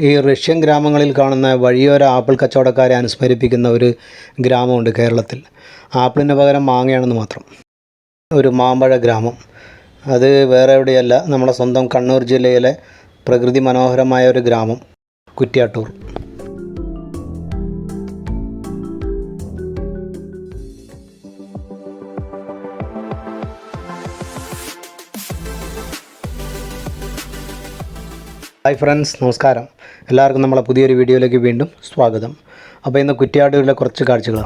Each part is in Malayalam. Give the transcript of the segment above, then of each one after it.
ഈ റഷ്യൻ ഗ്രാമങ്ങളിൽ കാണുന്ന വഴിയോര ആപ്പിൾ കച്ചവടക്കാരെ അനുസ്മരിപ്പിക്കുന്ന ഒരു ഗ്രാമമുണ്ട് കേരളത്തിൽ. ആപ്പിളിന് പകരം മാങ്ങയാണെന്ന് മാത്രം. ഒരു മാമ്പഴ ഗ്രാമം. അത് വേറെ എവിടെയല്ല നമ്മുടെ സ്വന്തം കണ്ണൂർ ജില്ലയിലെ പ്രകൃതി മനോഹരമായ ഒരു ഗ്രാമം കുറ്റ്യാട്ടൂർ. ഹായ് ഫ്രണ്ട്സ് നമസ്കാരം. എല്ലാവർക്കും നമ്മളെ പുതിയൊരു വീഡിയോയിലേക്ക് വീണ്ടും സ്വാഗതം. അപ്പോൾ ഇന്ന് കുറ്റിയാടുകളിലെ കുറച്ച് കാഴ്ചകൾ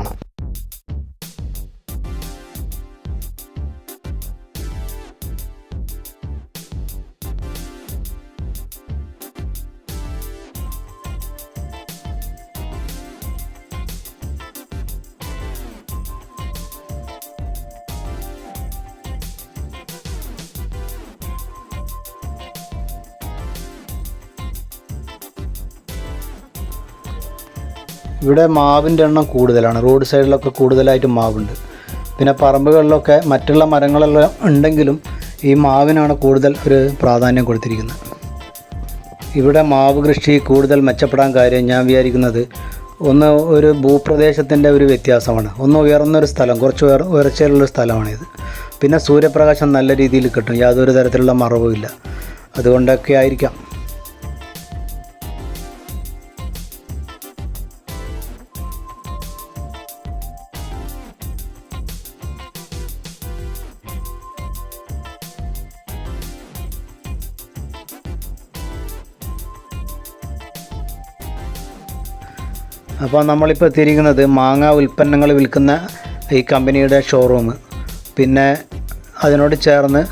ഇവിടെ മാവിന്റെ എണ്ണം കൂടുതലാണ്. റോഡ് സൈഡിലൊക്കെ കൂടുതലായിട്ട് മാവുണ്ട്. പിന്നെ പറമ്പുകളിലൊക്കെ മറ്റുള്ള മരങ്ങളെല്ലാം ഉണ്ടെങ്കിലും ഈ മാവിനാണ് കൂടുതൽ ഒരു പ്രാധാന്യം കൊടുത്തിരിക്കുന്നത്. ഇവിടെ മാവ് കൃഷി കൂടുതൽ മെച്ചപ്പെടാൻ കാര്യം ഞാൻ വിചാരിക്കുന്നത് ഒന്ന് ഒരു ഭൂപ്രദേശത്തിന്റെ ഒരു വ്യത്യാസമാണ്. ഒന്ന് ഉയർന്നൊരു സ്ഥലം കുറച്ച് ഉയർ ഉയർച്ചയിലുള്ള സ്ഥലമാണിത്. പിന്നെ സൂര്യപ്രകാശം നല്ല രീതിയിൽ കിട്ടും. യാതൊരു തരത്തിലുള്ള മറവുമില്ല. അതുകൊണ്ടൊക്കെ ആയിരിക്കാം. അപ്പോൾ നമ്മളിപ്പോൾ എത്തിയിരിക്കുന്നത് മാങ്ങ ഉൽപ്പന്നങ്ങൾ വിൽക്കുന്ന ഈ കമ്പനിയുടെ ഷോറൂം പിന്നെ അതിനോട് ചേർന്ന്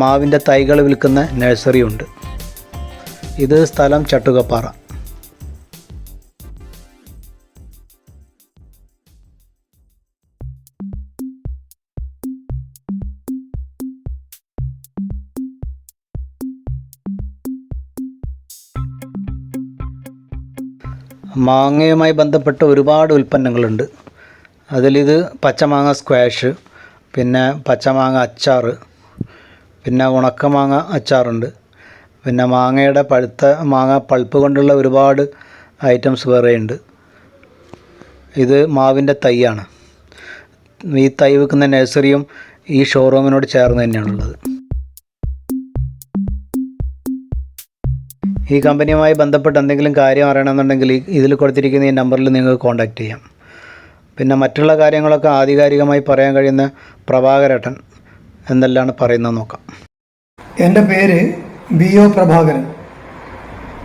മാവിന്റെ തൈകൾ വിൽക്കുന്ന നഴ്സറി ഉണ്ട്. ഇത് സ്ഥലം ചട്ടുകപ്പാറ. മാങ്ങയുമായി ബന്ധപ്പെട്ട ഒരുപാട് ഉൽപ്പന്നങ്ങളുണ്ട്. അതിലിത് പച്ചമാങ്ങ സ്ക്വാഷ് പിന്നെ പച്ചമാങ്ങ അച്ചാർ പിന്നെ ഉണക്കമാങ്ങ അച്ചാറുണ്ട്. പിന്നെ മാങ്ങയുടെ പഴുത്ത മാങ്ങ പൾപ്പ് കൊണ്ടുള്ള ഒരുപാട് ഐറ്റംസ് വേറെയുണ്ട്. ഇത് മാവിന്റെ തൈയാണ്. ഈ തൈ വെക്കുന്ന നഴ്സറിയും ഈ ഷോറൂമിനോട് ചേർന്ന് തന്നെയാണുള്ളത്. ഈ കമ്പനിയുമായി ബന്ധപ്പെട്ട് എന്തെങ്കിലും കാര്യം അറിയണമെന്നുണ്ടെങ്കിൽ ഇതിൽ കൊടുത്തിരിക്കുന്ന ഈ നമ്പറിൽ നിങ്ങൾക്ക് കോൺടാക്റ്റ് ചെയ്യാം. പിന്നെ മറ്റുള്ള കാര്യങ്ങളൊക്കെ ആധികാരികമായി പറയാൻ കഴിയുന്ന പ്രഭാകരേട്ടൻ എന്തെല്ലാണ് പറയുന്നത് നോക്കാം. എന്റെ പേര് B O Prabhakaran.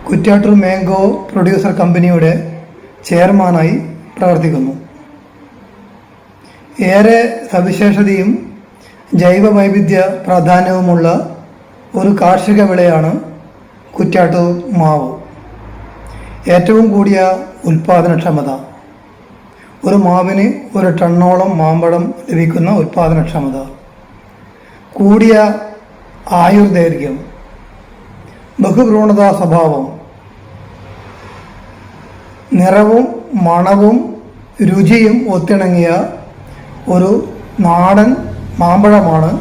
Kuttattoor mango producer കമ്പനിയുടെ ചെയർമാനായി പ്രവർത്തിക്കുന്നു. ഏറെ സവിശേഷതയും ജൈവ വൈവിധ്യ പ്രാധാന്യവുമുള്ള ഒരു കാർഷിക വിളയാണ് കുറ്റ്യാട്ടൂർ മാവ്. ഏറ്റവും കൂടിയ ഉൽപാദനക്ഷമത. ഒരു മാവിന് ഒരു ടണ്ണോളം മാമ്പഴം ലഭിക്കുന്ന ഉൽപാദനക്ഷമത. കൂടിയ ആയുർദൈർഘ്യം. ബഹുഭ്രൂണതാ സ്വഭാവം. നിറവും മണവും രുചിയും ഒത്തിണങ്ങിയ ഒരു നാടൻ മാമ്പഴമാണ്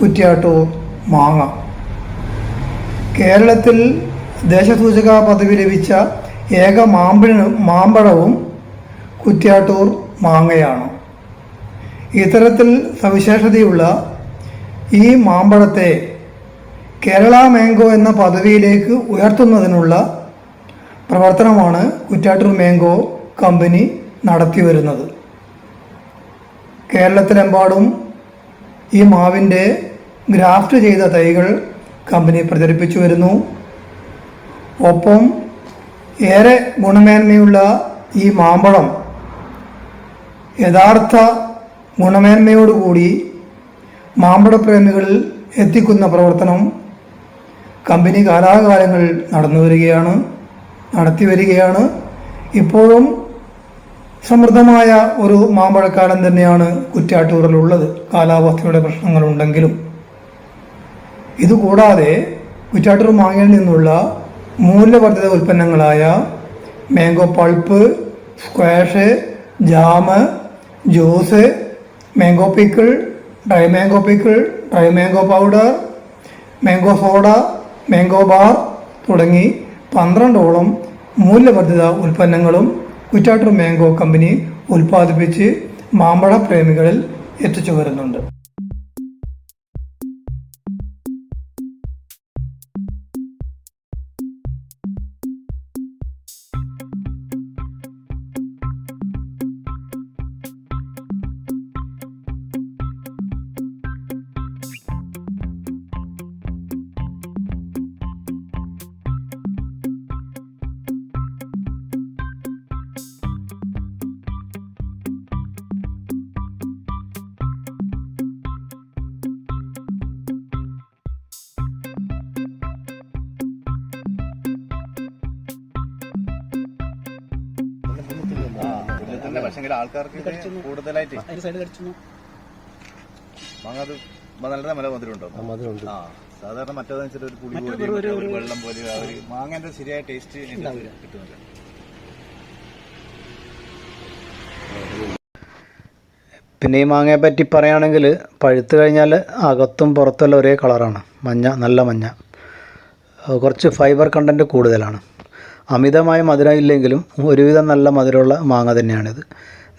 കുറ്റിയാട്ടൂർ മാങ്ങ. കേരളത്തിൽ ദേശസൂചക പദവി ലഭിച്ച ഏക മാമ്പഴ മാമ്പഴവും കുറ്റ്യാട്ടൂർ മാങ്ങയാണ്. ഇത്തരത്തിൽ സവിശേഷതയുള്ള ഈ മാമ്പഴത്തെ കേരള മാംഗോ എന്ന പദവിയിലേക്ക് ഉയർത്തുന്നതിനുള്ള പ്രവർത്തനമാണ് കുറ്റ്യാട്ടൂർ മാംഗോ കമ്പനി നടത്തി വരുന്നത്. കേരളത്തിലെമ്പാടും ഈ മാവിന്റെ ഗ്രാഫ്റ്റ് ചെയ്ത തൈകൾ കമ്പനി പ്രചരിപ്പിച്ചു വരുന്നു. ഒപ്പം ഏറെ ഗുണമേന്മയുള്ള ഈ മാമ്പഴം യഥാർത്ഥ ഗുണമേന്മയോടുകൂടി മാമ്പഴപ്രേമികളിൽ എത്തിക്കുന്ന പ്രവർത്തനം കമ്പനി കാലാകാലങ്ങൾ നടന്നു വരികയാണ് നടത്തി വരികയാണ്. ഇപ്പോഴും സമൃദ്ധമായ ഒരു മാമ്പഴക്കാലം തന്നെയാണ് കുറ്റാട്ടൂറിലുള്ളത് കാലാവസ്ഥയുടെ പ്രശ്നങ്ങളുണ്ടെങ്കിലും ഇതുകൂടാതെ കുറ്റാട്ടൂർ മാങ്ങയിൽ നിന്നുള്ള മൂല്യവർദ്ധിത ഉൽപ്പന്നങ്ങളായ mango pulp squash jam juice mango pickle dry mango pickle dry mango powder mango soda mango bar തുടങ്ങി പന്ത്രണ്ടോളം മൂല്യവർദ്ധിത ഉൽപ്പന്നങ്ങളും കുറ്റാട്ടൂർ മാംഗോ കമ്പനി ഉൽപ്പാദിപ്പിച്ച് മാമ്പഴ പ്രേമികളിൽ എത്തിച്ചു വരുന്നുണ്ട്. ആൾക്കാർക്ക് ഇത് കൂടുതലായിട്ട് സൈഡ് കടിച്ചു മാങ്ങ അത് നല്ല മല മധുരം ഉണ്ടോ മധുരമുണ്ട്. ആ സാധാരണ മറ്റേതെന്ന് വെച്ചാൽ ഒരു പുളി പോലെ ഒരു വെള്ളം പോലെ ആ ഒരു മാങ്ങന്റെ ശരിയായ ടേസ്റ്റ് കിട്ടുന്നില്ല. പിന്നെ ഈ മാങ്ങയെ പറ്റി പറയുകയാണെങ്കിൽ പഴുത്തു കഴിഞ്ഞാൽ അകത്തും പുറത്തുള്ള ഒരേ കളറാണ് മഞ്ഞ നല്ല മഞ്ഞ. കുറച്ച് ഫൈബർ കണ്ടന്റ് കൂടുതലാണ്. അമിതമായ മധുരം ഇല്ലെങ്കിലും ഒരുവിധം നല്ല മധുരമുള്ള മാങ്ങ തന്നെയാണിത്.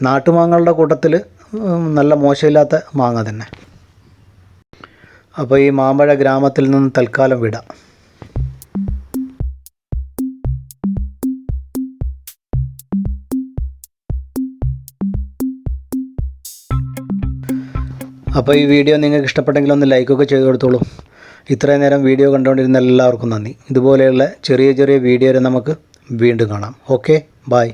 നാട്ടുമാങ്ങകളുടെ കൂട്ടത്തിൽ നല്ല മോശമില്ലാത്ത മാങ്ങ തന്നെ. അപ്പോൾ ഈ മാമ്പഴ ഗ്രാമത്തിൽ നിന്ന് തൽക്കാലം വിടാം. അപ്പോൾ ഈ വീഡിയോ നിങ്ങൾക്ക് ഇഷ്ടപ്പെട്ടെങ്കിൽ ഒന്ന് ലൈക്കൊക്കെ ചെയ്ത് കൊടുത്തോളൂ. ഇത്രയും നേരം വീഡിയോ കണ്ടുകൊണ്ടിരുന്ന എല്ലാവർക്കും നന്ദി. ഇതുപോലെയുള്ള ചെറിയ ചെറിയ വീഡിയോ നമുക്ക് വീണ്ടും കാണാം. Okay bye